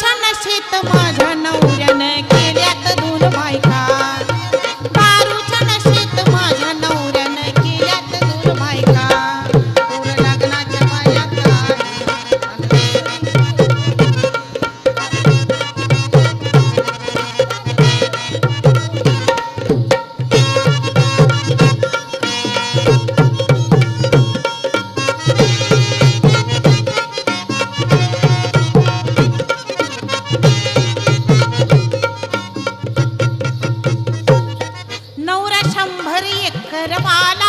छन शीत माझा नऊ शंभरी करवाला